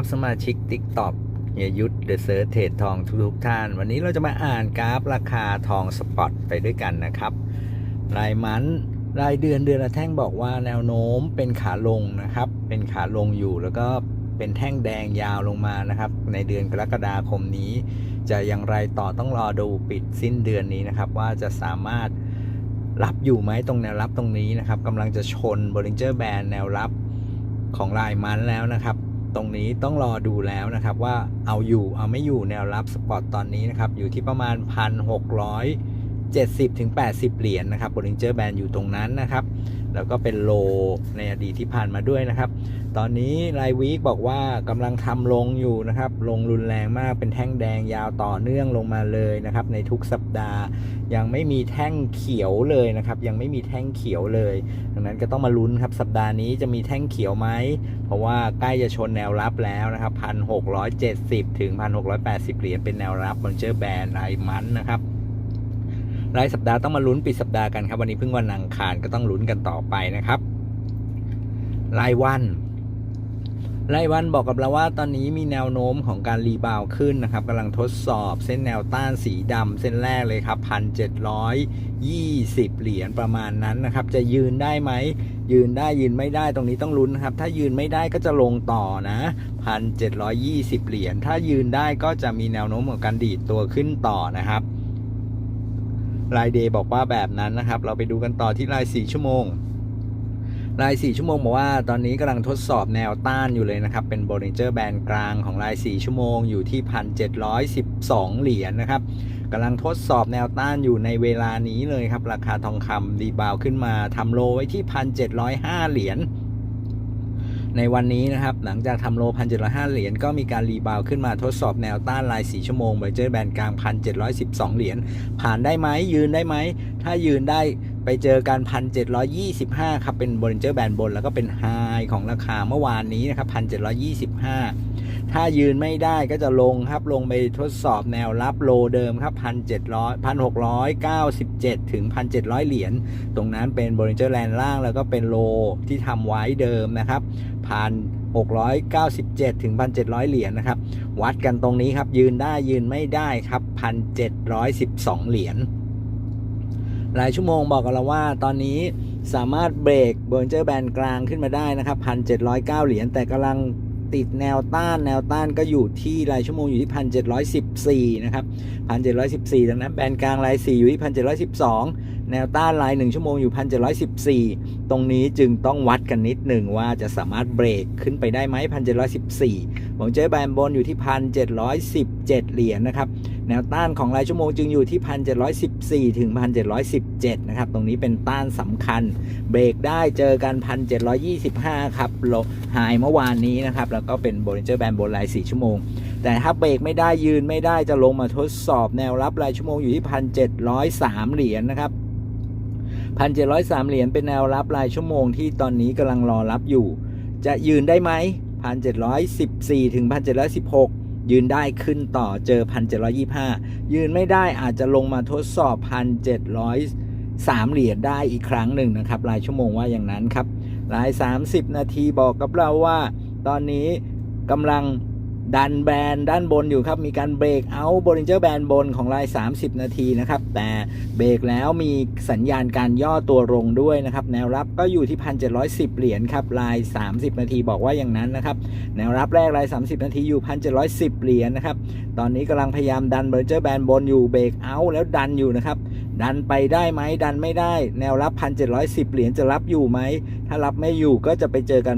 ครับสมาชิก t ิ k t o k เฮียยุทธเดอะเซิร์ชเทรดทองทุกๆท่าน วันนี้เราจะมาอ่านกราฟราคาทองสปอตไปด้วยกันนะครับ รายมันรายเดือนเดือนละแท่งบอกว่าแนวโน้มเป็นขาลงนะครับ เป็นขาลงอยู่แล้วก็เป็นแท่งแดงยาวลงมานะครับ ในเดือนกรกฎาคมนี้ จะอย่างไรต่อต้องรอดูปิดสิ้นเดือนนี้นะครับ ว่าจะสามารถรับอยู่ไหมตรงแนวรับตรงนี้นะครับกำลังจะชน Bollinger Band แนวรับของรายมันแล้วนะครับ ตรงนี้ต้องรอดูแล้วนะครับว่าเอาอยู่เอาไม่อยู่แนวรับสปอตตอนนี้นะครับอยู่ที่ประมาณ 1,670ถึง80 เหรียญนะครับบริงเจอร์แบนอยู่ตรงนั้นนะครับ แล้วก็เป็นโลในอดีตที่ผ่านมาด้วยนะครับ ตอนนี้รายวีคบอกว่ากำลังทำลงอยู่นะครับ ลงรุนแรงมากเป็นแท่งแดงยาวต่อเนื่องลงมาเลยนะครับ ในทุกสัปดาห์ ยังไม่มีแท่งเขียวเลยนะครับ ยังไม่มีแท่งเขียวเลย ดังนั้นก็ต้องมาลุ้นครับสัปดาห์นี้จะมีแท่งเขียวไหม เพราะว่าใกล้จะชนแนวรับแล้วนะครับ1,670ถึง1,680เหรียญเป็นแนวรับบนเจอร์แบนรายมันนะครับ รายสัปดาห์ต้องมาลุ้นปิดสัปดาห์กันครับ วันนี้เพิ่งวันอังคารก็ต้องลุ้นกันต่อไปนะครับ รายวัน รายวันบอกกับเราว่าตอนนี้มีแนวโน้มของการรีบาวขึ้นนะครับกำลังทดสอบเส้นแนวต้านสีดำเส้นแรกเลยครับพันเจ็ดร้อยยี่สิบเหรียญประมาณนั้นนะครับ จะยืนได้ไหมยืนได้ยืนไม่ได้ตรงนี้ต้องลุ้นนะครับ ถ้ายืนไม่ได้ก็จะลงต่อนะพันเจ็ดร้อยี่สิบเหรียญถ้ายืนได้ก็จะมีแนวโน้มของการดีดตัวขึ้นต่อนะครับ รายเดย์บอกว่าแบบนั้นนะครับ เราไปดูกันต่อที่ราย4ชั่วโมง ราย4ชั่วโมงบอกว่าตอนนี้กำลังทดสอบแนวต้านอยู่เลยนะครับ เป็น Bollinger Band กลางของราย4ชั่วโมงอยู่ที่1,712เหรียญนะครับกำลังทดสอบแนวต้านอยู่ในเวลานี้เลยครับ ราคาทองคำดีบาวขึ้นมาทำโลไว้ที่1,705เหรียญ ในวันนี้นะครับ หลังจากทำโล 1,705 เหรียญก็มีการรีบาวขึ้นมาทดสอบแนวต้านราย 4 ชั่วโมงเบอร์เจอร์แบนกลาง 1,712 เหรียญผ่านได้ไหมยืนได้ไหม ถ้ายืนได้ไปเจอการ1,725 ครับ เป็นบริเจอร์แบนบน แล้วก็เป็นไฮของราคาเมื่อวานนี้นะครับ1,725 ถ้ายืนไม่ได้ก็จะลงครับลงไปทดสอบแนวรับโลเดิมครับ1,700 1,697ถึง1,700เหรียญตรงนั้นเป็นบริเจอร์แลนด์ล่างแล้วก็เป็นโลที่ทำไว้เดิมนะครับ1,697 ถึง 1,700 เหรียญนะครับ วัดกันตรงนี้ครับ ยืนได้ยืนไม่ได้ครับ 1,712 เหรียญรายชั่วโมงบอกกับเราว่าตอนนี้สามารถเบรกเบอร์เจอร์แบนกลางขึ้นมาได้นะครับ 1,709 เหรียญแต่กำลัง ติดแนวต้านแนวต้านก็อยู่ที่รายชั่วโมงอยู่ที่1,714นะครับ1,714ดังนั้นแบนกลางราย4อยู่ที่1,712แนวต้านราย1ชั่วโมงอยู่1,714ตรงนี้จึงต้องวัดกันนิดหนึ่งว่าจะสามารถเบรกขึ้นไปได้ไหม1,714ผมเจอแบนบนอยู่ที่1,717เหรียญนะครับ แนวต้านของรายชั่วโมงจึงอยู่ที่ 1,714 ถึง 1,717 นะครับ ตรงนี้เป็นต้านสำคัญ เบรกได้เจอกัน 1,725 ครับโลหายเมื่อวานนี้นะครับ แล้วก็เป็น Bollinger Band บนราย 4 ชั่วโมง แต่ถ้าเบรกไม่ได้ยืนไม่ได้จะลงมาทดสอบแนวรับรายชั่วโมงอยู่ที่ 1,703 เหรียญนะครับ 1,703 เหรียญเป็นแนวรับรายชั่วโมงที่ตอนนี้กำลังรอรับอยู่ จะยืนได้ไหม1,714 ถึง 1,716 ยืนได้ขึ้นต่อเจอ 1,725 ยืนไม่ได้อาจจะลงมาทดสอบ 1,703 เหรียญได้อีกครั้งหนึ่งนะครับรายชั่วโมงว่าอย่างนั้นครับราย 30 นาทีบอกกับเราว่า ตอนนี้กำลัง ดันแบนด้านบนอยู่ครับ มีการเบรกเอาบริเจอร์แบนบนของราย 30 นาทีนะครับ แต่เบรกแล้วมีสัญญาณการย่อตัวลงด้วยนะครับ แนวรับก็อยู่ที่ 1,710 เหรียญครับราย 30 นาทีบอกว่าอย่างนั้นนะครับ แนวรับแรกราย 30 นาทีอยู่ 1,710 เหรียญนะครับ ตอนนี้กำลังพยายามดันบร์เจอร์แบนบนอยู่เบรกเอาแล้วดันอยู่นะครับ ดันไปได้ไหมดันไม่ได้ แนวรับ 1,710 เหรียญจะรับอยู่ไหม ถ้ารับไม่อยู่ก็จะไปเจอกัน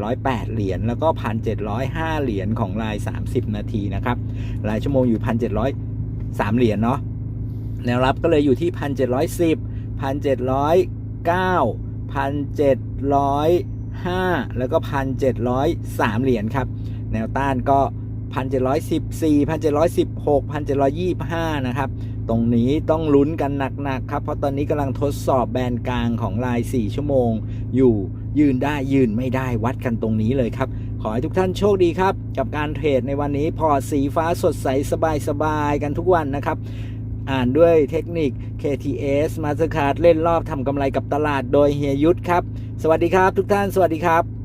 1,708 เหรียญแล้วก็ 1,705 เหรียญของราย 30 นาทีนะครับรายชั่วโมงอยู่ 1,703 เหรียญเนาะแนวรับก็เลยอยู่ที่ 1,710 1,709 1,705 แล้วก็ 1,703 เหรียญครับ แนวต้านก็ 1,714 1,716 1,725 นะครับ ตรงนี้ต้องลุ้นกันหนักๆครับ เพราะตอนนี้กำลังทดสอบแบนกลางของลาย 4 ชั่วโมง อยู่ยืนได้ยืนไม่ได้วัดกันตรงนี้เลยครับ ขอให้ทุกท่านโชคดีครับ กับการเทรดในวันนี้พอร์ตสีฟ้าสดใสสบายๆกันทุกวันนะครับอ่านด้วยเทคนิค KTS Mastercard เล่นรอบทำกำไรกับตลาดโดยเฮียยุทธครับ สวัสดีครับทุกท่าน สวัสดีครับ